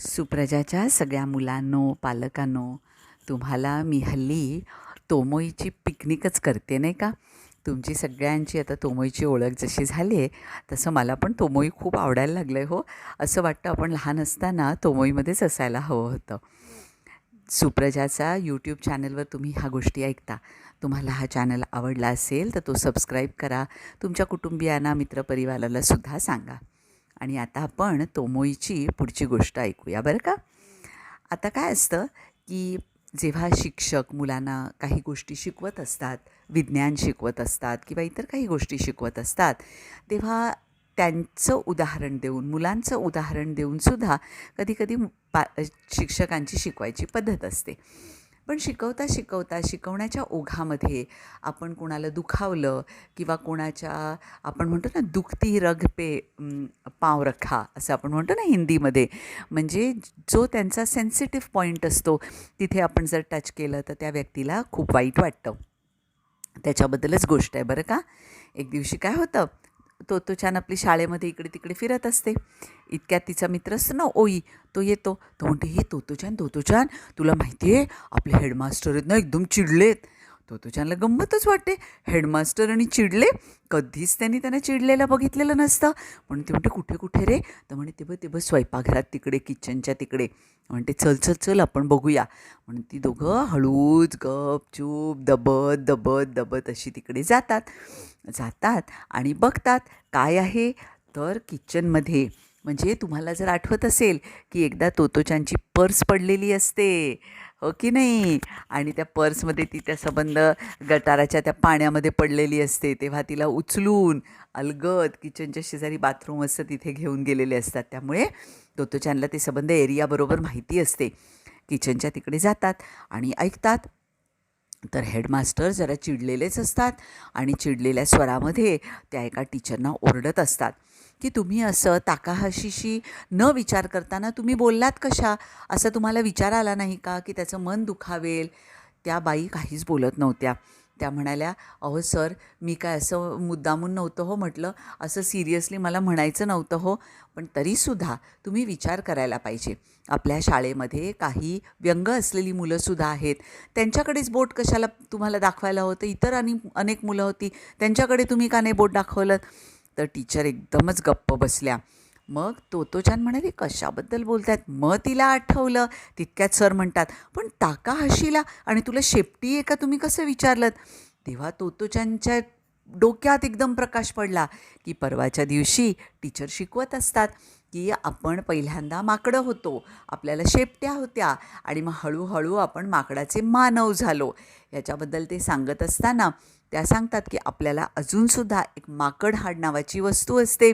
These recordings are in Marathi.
सुप्रजाच्या सगळ्या मुलांनो पालकांनो तुम्हाला मी हल्ली तोमोईची पिकनिकच करते नाही का? तुमची सगळ्यांची आता तोमोईची ओळख जशी झाली आहे तसं मला पण तोमोई खूप आवडायला लागलं आहे हो. असं वाटतं आपण लहान असताना तोमोईमध्येच असायला हवं होतं. सुप्रजाचा यूट्यूब चॅनलवर तुम्ही ह्या गोष्टी ऐकता. तुम्हाला हा चॅनल आवडला असेल तर तो सबस्क्राईब करा. तुमच्या कुटुंबियांना मित्रपरिवाराला सुद्धा सांगा. आणि आता आपण तोमोईची पुढची गोष्ट ऐकूया बरं का? आता काय असतं की जेव्हा शिक्षक मुलांना काही गोष्टी शिकवत असतात विज्ञान शिकवत असतात किंवा इतर काही गोष्टी शिकवत असतात तेव्हा त्यांचं उदाहरण देऊन मुलांचं उदाहरण देऊनसुद्धा कधीकधी पा शिक्षकांची शिकवायची पद्धत असते. पण शिकवता शिकवता शिकवण्याच्या ओघामध्ये आपण कोणाला दुखावलं किंवा कोणाच्या आपण म्हणतो ना दुखती रग पे पाव रखा असं आपण म्हणतो ना हिंदीमध्ये. म्हणजे जो त्यांचा सेन्सिटिव्ह पॉईंट असतो तिथे आपण जर टच केलं तर त्या व्यक्तीला खूप वाईट वाटतं. त्याच्याबद्दलच गोष्ट आहे बरं का? एक दिवशी काय होतं तो तो छान आपली शाळेमध्ये इकडे तिकडे फिरत असते. इतक्यात तिचा मित्र असतो ना ओई तो येतो. तो म्हणते हे तोतोचान तोतोचान तुला माहिती आहे आपले हेडमास्टर आहेत ना एकदम चिडलेत. तोतोचानला गंमतच वाटते. हेडमास्टर आणि चिडले कधीच त्यांनी त्यांना चिडलेलं बघितलेलं नसतं. पण ते म्हणते कुठे कुठे रे? तर म्हणे ते बघ ते बघ स्वयंपाकघरात तिकडे किचनच्या तिकडे. म्हणते चल चल चल आपण बघूया. म्हणून ती दोघं हळूच गपचूप दबत दबत दबत अशी तिकडे जातात. जातात आणि बघतात काय आहे? तर किचनमध्ये म्हणजे तुम्हाला जर आठवत असेल की एकदा तोतोचांची पर्स पडलेली असते. हो की नाही? आणि त्या पर्समध्ये ती त्या संबंध गटाराच्या त्या पाण्यामध्ये पडलेली असते तेव्हा तिला उचलून अलगद किचनच्या शेजारी बाथरूम असतं तिथे घेऊन गेलेले असतात. त्यामुळे तोतोचानला ते संबंध एरियाबरोबर माहिती असते. किचनच्या तिकडे जातात आणि ऐकतात. तर हेडमास्टर जरा चिडलेलेच असतात आणि चिडलेल्या स्वरामध्ये त्या एका टीचरना ओरडत असतात. की तुम्ही असं ताकाहाशीशी न विचार करताना तुम्ही बोललात कशा? असं तुम्हाला विचार आला नाही का की त्याचं मन दुखावेल? त्या बाई काहीच बोलत नव्हत्या. त्या म्हणाल्या अहो सर मी काय असं मुद्दामून नव्हतं हो म्हटलं. असं सिरियसली मला म्हणायचं नव्हतं हो. पण तरीसुद्धा तुम्ही विचार करायला पाहिजे. आपल्या शाळेमध्ये काही व्यंग असलेली मुलंसुद्धा आहेत. त्यांच्याकडेच बोट कशाला तुम्हाला दाखवायला होतं? इतर आणि अनेक मुलं होती. त्यांच्याकडे तुम्ही का नाही बोट दाखवलं? तर टीचर एकदमच गप्प बसल्या. मग तोतोचान म्हणाले कशाबद्दल बोलतायत? मग तिला आठवलं. तितक्यात सर म्हणतात पण ताका हशीला आणि तुला शेपटी आहे का? तुम्ही कसं विचारलं तेव्हा तोतोचानच्या डोक्यात एकदम प्रकाश पडला की परवाच्या दिवशी टीचर शिकवत असतात की आपण पहिल्यांदा माकडं होतो आपल्याला शेपट्या होत्या आणि मग हळूहळू आपण माकडाचे मानव झालो. याच्याबद्दल ते सांगत असताना त्या सांगतात की आपल्याला अजूनसुद्धा एक माकड हाड नावाची वस्तू असते.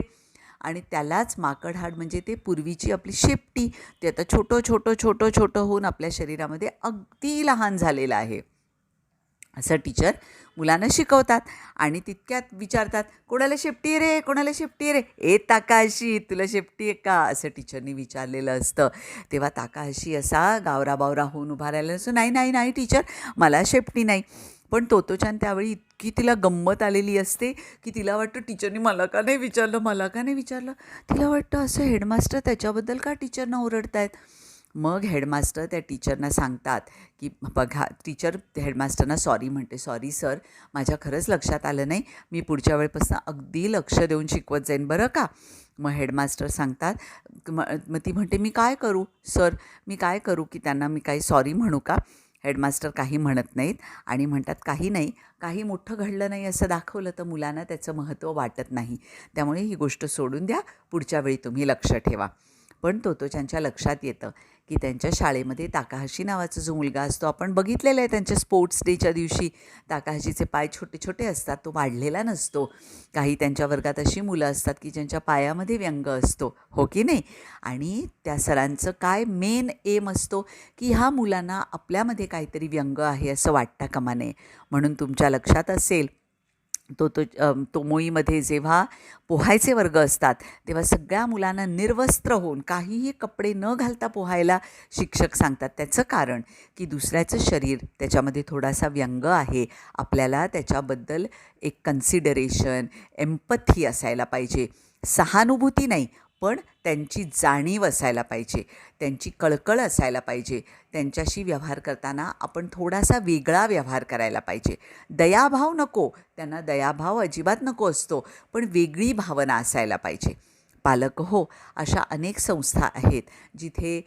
आणि त्यालाच माकड हाड म्हणजे ते पूर्वीची आपली शेपटी ते आता छोटं छोटं छोटं छोटं होऊन आपल्या शरीरामध्ये अगदी लहान झालेलं आहे. असं टीचर मुलांना शिकवतात आणि तितक्यात विचारतात कोणाला शेपटी रे? कोणाला शेपटी आहे रे? ए ताकाशी तुला शेपटी आहे का? असं टीचरनी विचारलेलं असतं. तेव्हा ताकाशी असा गावरा बावरा होऊन उभा राहिला असं नाही नाही नाही टीचर मला शेपटी नाही. पण तोतोचान त्यावेळी इतकी तिला गंमत आलेली असते की तिला वाटतं टीचरनी मला का नाही विचारलं? मला का नाही विचारलं? तिला वाटतं असं हेडमास्टर त्याच्याबद्दल का टीचरना ओरडतायत? मग हेडमास्टर त्या टीचरना सांगतात की बघा टीचर हेडमास्टरना सॉरी म्हणते. Sorry sir. माझ्या खरंच लक्षात आलं नाही. मी पुढच्या वेळेपासून अगदी लक्ष देऊन शिकवत जाईन बरं का? मग हेडमास्टर सांगतात मग ती म्हणते मी काय करू? सर मी काय करू की त्यांना मी काही सॉरी म्हणू का? हेडमास्टर काही म्हणत नाहीत आणि म्हणतात काही नाही काही मोठं घडलं नाही असं दाखवलं तर मुलांना त्याचं महत्त्व वाटत नाही. त्यामुळे ही गोष्ट सोडून द्या पुढच्या वेळी तुम्ही लक्ष ठेवा. पण तोतोच्यांच्या लक्षात येतं की त्यांच्या शाळेमध्ये ताकाहाशी नावाचा जो मुलगा असतो आपण बघितलेला आहे त्यांच्या स्पोर्ट्स डेच्या दिवशी ताकाहाशीचे पाय छोटे छोटे असतात तो वाढलेला नसतो. काही त्यांच्या वर्गात अशी मुलं असतात की ज्यांच्या पायामध्ये व्यंग असतो हो की नाही? आणि त्या सरांचं काय मेन एम असतो की ह्या मुलांना आपल्यामध्ये काहीतरी व्यंग आहे असं वाटता कामा नये म्हणून तुमच्या लक्षात असेल तो तो तोमोईमध्ये जेव्हा पोहायचे वर्ग असतात तेव्हा सगळ्या मुलांना निर्वस्त्र होऊन काहीही कपडे न घालता पोहायला शिक्षक सांगतात. त्याचं कारण की दुसऱ्याचं शरीर त्याच्यामध्ये थोडासा व्यंग आहे. आपल्याला त्याच्याबद्दल एक कन्सिडरेशन एम्पथी असायला पाहिजे. सहानुभूती नाही. पण त्यांची जाणीव असायला पाहिजे. त्यांची कळकळ असायला पाहिजे. त्यांच्याशी व्यवहार करताना आपण थोडासा वेगळा व्यवहार करायला पाहिजे. दयाभाव नको. त्यांना दयाभाव अजिबात नको असतो. पण वेगळी भावना असायला पाहिजे. पालक हो अशा अनेक संस्था आहेत जिथे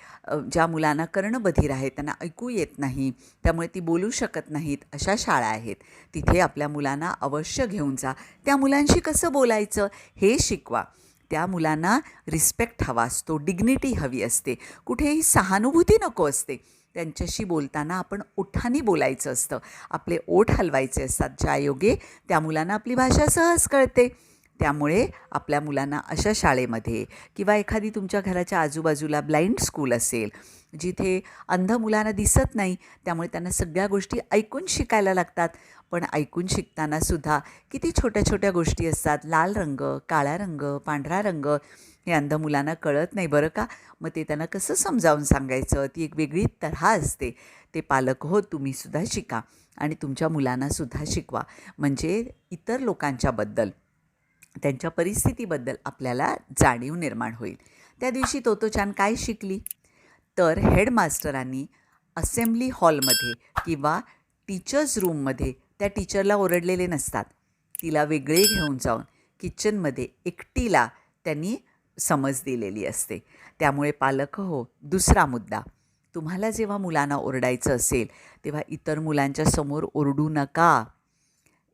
ज्या मुलांना कर्णबधीर आहेत त्यांना ऐकू येत नाही त्यामुळे ती बोलू शकत नाहीत अशा शाळा आहेत. तिथे आपल्या मुलांना अवश्य घेऊन जा. त्या मुलांशी कसं बोलायचं हे शिकवा. त्या मुलांना रिस्पेक्ट हवा असतो डिग्निटी हवी असते. कुठेही सहानुभूती नको असते. त्यांच्याशी बोलताना आपण ओठाने बोलायचं असतं. आपले ओठ हलवायचे असतात. ज्या योगे त्या मुलांना आपली भाषा सहज कळते. त्यामुळे आपल्या मुलांना अशा शाळेमध्ये किंवा एखादी तुमच्या घराच्या आजूबाजूला ब्लाइंड स्कूल असेल जिथे अंध मुलांना दिसत नाही त्यामुळे त्यांना सगळ्या गोष्टी ऐकून शिकायला लागतात. पण ऐकून शिकताना सुद्धा किती छोट्या छोट्या गोष्टी असतात. लाल रंग काळा रंग पांढरा रंग हे अंध मुलांना कळत नाही बरं का? मग ते त्यांना कसं समजावून सांगायचं? ती एक वेगळी तऱ्हा असते. ते पालक हो तुम्हीसुद्धा शिका आणि तुमच्या मुलांनासुद्धा शिकवा. म्हणजे इतर लोकांच्याबद्दल. त्यांच्या परिस्थितीबद्दल आपल्याला जाणीव निर्माण होईल. त्या दिवशी तोतोचान काय शिकली? तर हेडमास्टरांनी असेंब्ली हॉलमध्ये किंवा टीचर्स रूममध्ये त्या टीचरला ओरडलेले नसतात. तिला वेगळे घेऊन जाऊन किचनमध्ये एकटीला त्यांनी समज दिलेली असते. त्यामुळे पालक हो दुसरा मुद्दा. तुम्हाला जेव्हा मुलांना ओरडायचं असेल तेव्हा इतर मुलांच्या समोर ओरडू नका.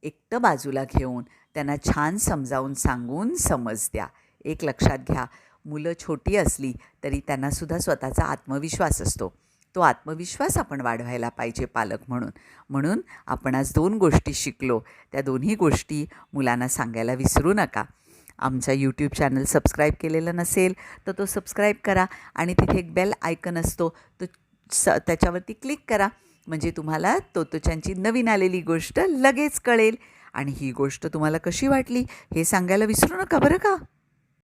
एकटं बाजूला घेऊन त्यांना छान समजावून सांगून समज द्या. एक लक्षात घ्या. मुलं छोटी असली तरी त्यांनासुद्धा स्वतःचा आत्मविश्वास असतो. तो आत्मविश्वास आपण वाढवायला पाहिजे पालक म्हणून. म्हणून आपण आज दोन गोष्टी शिकलो. त्या दोन्ही गोष्टी मुलांना सांगायला विसरू नका. आमचा यूट्यूब चॅनल सबस्क्राईब केलेलं नसेल तर तो सबस्क्राईब करा आणि तिथे एक बेल आयकन असतो. तो स त्याच्यावरती क्लिक करा. म्हणजे तुम्हाला तोतोच्यांची नवीन आलेली गोष्ट लगेच कळेल. आणि ही गोष्ट तुम्हाला कशी वाटली हे सांगायला विसरू नका बरं का?